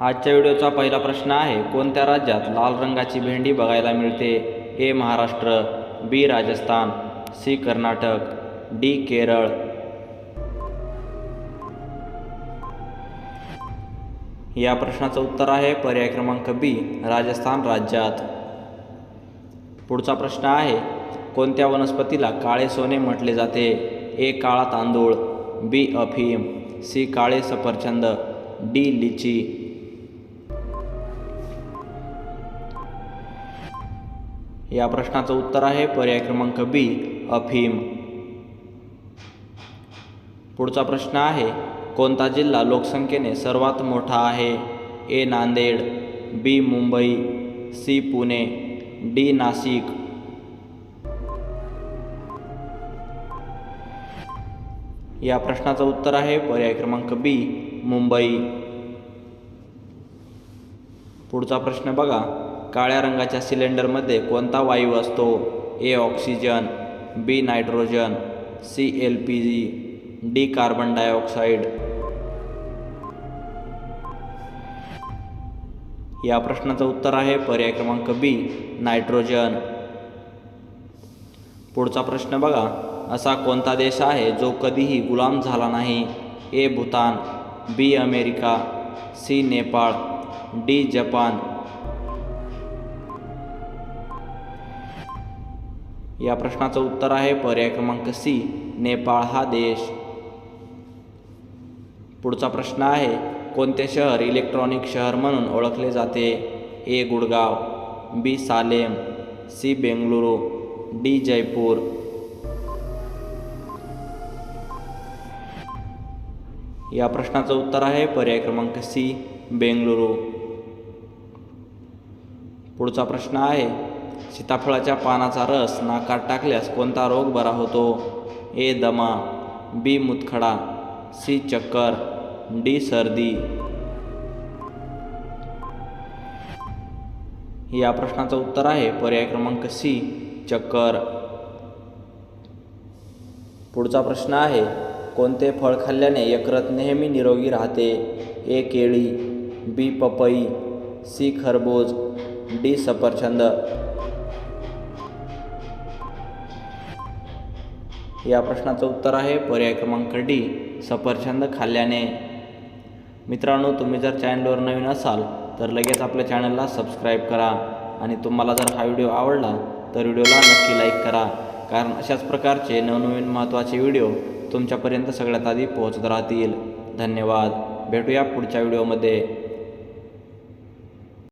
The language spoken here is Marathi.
आजच्या व्हिडिओचा पहिला प्रश्न आहे कोणत्या राज्यात लाल रंगाची भेंडी बघायला मिळते? A Maharashtra B Rajasthan C Karnataka D Kerala. या प्रश्नाचं उत्तर आहे पर्याय क्रमांक बी राजस्थान राज्यात. पुढचा प्रश्न आहे कोणत्या वनस्पतीला काळे सोने म्हटले जाते? ए काळा तांदूळ बी अफीम सी काळे सफरचंद डी लिची. या प्रश्नाचं उत्तर आहे पर्याय क्रमांक बी अफीम. पुढचा प्रश्न आहे कोणता जिल्हा लोकसंख्येने सर्वात मोठा आहे? A Nanded B Mumbai C Pune D Nashik. या प्रश्नाचं उत्तर आहे पर्याय क्रमांक बी मुंबई. पुढचा प्रश्न बघा काळ्या रंगाच्या सिलेंडरमध्ये कोणता वायू असतो? A oxygen B nitrogen C L P G D carbon dioxide या प्रश्नाचं उत्तर आहे पर्याय क्रमांक बी नायट्रोजन. पुढचा प्रश्न बघा. असा कोणता देश आहे जो कधीही गुलाम झाला नाही? A Bhutan B America C Nepal D Japan. या प्रश्नाचं उत्तर आहे पर्याय क्रमांक सी नेपाळ हा देश. पुढचा प्रश्न आहे कोणते शहर इलेक्ट्रॉनिक शहर म्हणून ओळखले जाते? A Gurgaon B Salem C Bengaluru D Jaipur. या प्रश्नाचं उत्तर आहे पर्याय क्रमांक सी बेंगलुरू. पुढचा प्रश्न आहे सीताफळाच्या पानाचा रस नाकात टाकल्यास कोणता रोग बरा होतो? ए दमा. बी मुतखडा. सी चक्कर. डी सर्दी. या प्रश्नाचं उत्तर आहे पर्याय क्रमांक सी चक्कर. पुढचा प्रश्न आहे कोणते फळ खाल्ल्याने यकृत नेहमी निरोगी राहते? ए केळी. बी पपई. सी खरबूज. डी सफरचंद. या प्रश्नाचं उत्तर आहे पर्याय क्रमांक डी सफरचंद खाल्ल्याने. मित्रांनो तुम्ही जर चॅनलवर नवीन असाल तर लगेच आपल्या चॅनलला सबस्क्राईब करा. आणि तुम्हाला जर हा व्हिडिओ आवडला तर व्हिडिओला नक्की लाईक करा. कारण अशाच प्रकारचे नवनवीन महत्त्वाचे व्हिडिओ तुमच्यापर्यंत सगळ्यात आधी पोहोचत राहतील. धन्यवाद. भेटूया पुढच्या व्हिडिओमध्ये